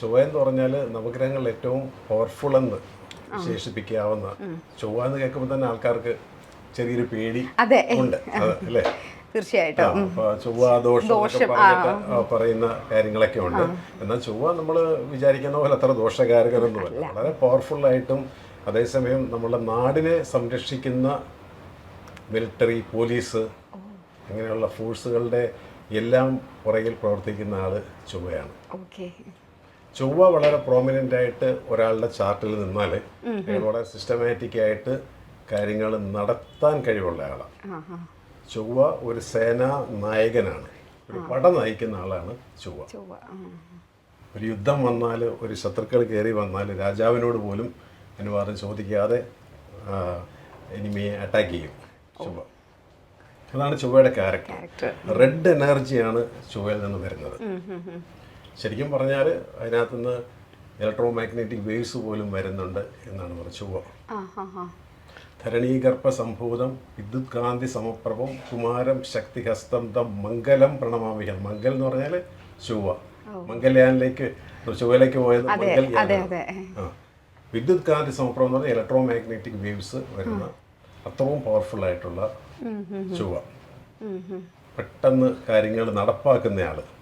ചൊവ്വ എന്ന് പറഞ്ഞാൽ നവഗ്രഹങ്ങളിൽ ഏറ്റവും പവർഫുൾ എന്ന് വിശേഷിപ്പിക്കാവുന്ന ചൊവ്വ എന്ന് കേൾക്കുമ്പോൾ തന്നെ ആൾക്കാർക്ക് ചെറിയൊരു പേടി ഉണ്ട്. അല്ലേ? തീർച്ചയായിട്ടും. ചൊവ്വ ദോഷം പറയുന്ന കാര്യങ്ങളൊക്കെ ഉണ്ട്. എന്നാൽ ചൊവ്വ നമ്മൾ വിചാരിക്കുന്ന പോലെ അത്ര ദോഷകാരകരൊന്നുമല്ല. വളരെ പവർഫുൾ ആയിട്ടും അതേസമയം നമ്മുടെ നാടിനെ സംരക്ഷിക്കുന്ന മിലിറ്ററി പോലീസ് അങ്ങനെയുള്ള ഫോഴ്സുകളുടെ എല്ലാം പുറകിൽ പ്രവർത്തിക്കുന്ന ആൾ ചൊവ്വയാണ്. ഓക്കെ. ചൊവ്വ വളരെ പ്രോമിനന്റ് ആയിട്ട് ഒരാളുടെ ചാർട്ടിൽ നിന്നാൽ അയാൾ വളരെ സിസ്റ്റമാറ്റിക് ആയിട്ട് കാര്യങ്ങൾ നടത്താൻ കഴിവുള്ള ആളാണ് ചൊവ്വ ഒരു സേനാ നായകനാണ്. ഒരു പട നയിക്കുന്ന ആളാണ് ചൊവ്വ. ഒരു യുദ്ധം വന്നാൽ ഒരു ശത്രുക്കൾ കയറി വന്നാൽ രാജാവിനോട് പോലും അനുവാദം ചോദിക്കാതെ എനിമിയെ അറ്റാക്ക് ചെയ്യും ചൊവ്വ. അതാണ് ചൊവ്വയുടെ ക്യാരക്ടർ റെഡ് എനർജിയാണ് ചൊവ്വയിൽ നിന്ന് വരുന്നത്. ശരിക്കും പറഞ്ഞാൽ അതിനകത്തുനിന്ന് ഇലക്ട്രോ മാഗ്നറ്റിക് വേവ്സ് പോലും വരുന്നുണ്ട് എന്നാണ് ആ ധരണീഗർഭ സംഭൂതം വിദ്യുത് കാന്തി സമപ്രഭം കുമാരം ശക്തിഹസ്തം ദം മംഗലം പ്രണമാമിഹം. മംഗൽ എന്ന് പറഞ്ഞാൽ ചൊവ്വ. മംഗൽയാനിലേക്ക് ചൊവ്വയിലേക്ക് പോയത് മംഗൽയാനാണ്. ആ. വിദ്യുത് കാന്തി സമപ്രഭം എന്ന് പറഞ്ഞാൽ ഇലക്ട്രോ മാഗ്നറ്റിക് വേവ്സ് വരുന്ന അത്രയും പവർഫുൾ ആയിട്ടുള്ള ചൊവ്വ. പെട്ടെന്ന് കാര്യങ്ങൾ നടപ്പാക്കുന്നയാൾ.